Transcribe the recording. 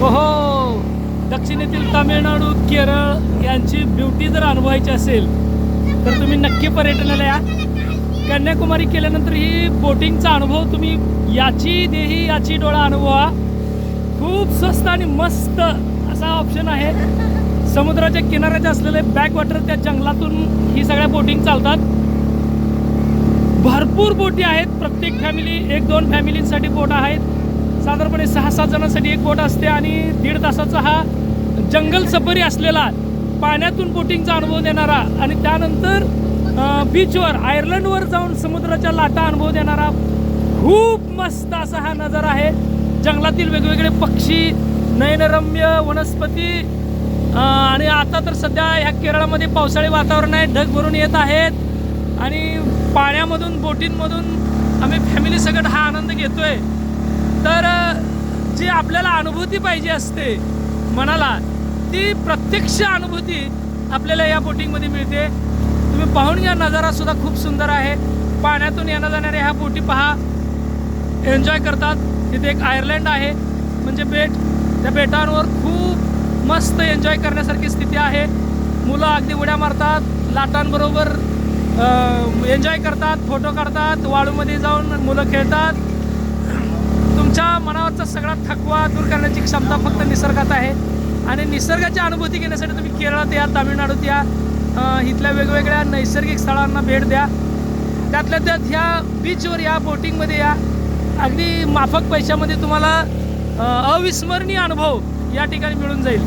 हो दक्षिणेतील तामिळनाडू केरळ यांची ब्युटी जर अनुभवायची असेल तर तुम्ही नक्की पर्यटनाला या. कन्याकुमारी केल्यानंतर ही बोटिंगचा अनुभव तुम्ही याची देही याची डोळा अनुभवा. खूप स्वस्त आणि मस्त असा ऑप्शन आहे. समुद्राच्या किनाऱ्याचे असलेले बॅक वॉटर त्या जंगलातून ही सगळ्या बोटिंग चालतात. भरपूर बोटी आहेत. प्रत्येक फॅमिली एक दोन फॅमिलींसाठी बोट आहेत. साधारणपणे सहा सात जणांसाठी एक बोट असते आणि दीड तासाचा हा जंगल सफरी असलेला पाण्यातून बोटिंगचा अनुभव देणारा आणि त्यानंतर बीचवर आयर्लंडवर जाऊन समुद्राच्या लाटा अनुभव देणारा खूप मस्त असा हा नजारा आहे. जंगलातील वेगवेगळे पक्षी नयनरम्य वनस्पती आणि आता तर सध्या ह्या केरळामध्ये पावसाळी वातावरण आहे ढग भरून येत आहेत आणि पाण्यामधून बोटींमधून आम्ही फॅमिली सगळं हा आनंद घेतोय. तर जी आपल्याला अनुभूती पाहिजे असते मनाला ती प्रत्यक्ष अनुभूती आपल्याला या बोटिंगमध्ये मिळते. तुम्ही पाहून घ्या नजारासुद्धा खूप सुंदर आहे. पाण्यातून येण्या जाणाऱ्या ह्या बोटी पहा. एन्जॉय करतात. तिथे एक आयर्लंड आहे. म्हणजे बेट त्या बेटांवर खूप मस्त एन्जॉय करण्यासारखी स्थिती आहे. मुलं अगदी उड्या मारतात. लाटांबरोबर एन्जॉय करतात फोटो काढतात. वाळूमध्ये जाऊन मुलं खेळतात. तुमच्या मनावरचा सगळा थकवा दूर करण्याची क्षमता फक्त निसर्गात आहे. आणि निसर्गाची अनुभूती घेण्यासाठी तुम्ही केरळात या तामिळनाडूत या इथल्या वेगवेगळ्या नैसर्गिक स्थळांना भेट द्या. त्यातल्या त्यात ह्या बीचवर या बोटिंगमध्ये या अगदी माफक पैशामध्ये तुम्हाला अविस्मरणीय अनुभव या ठिकाणी मिळून जाईल.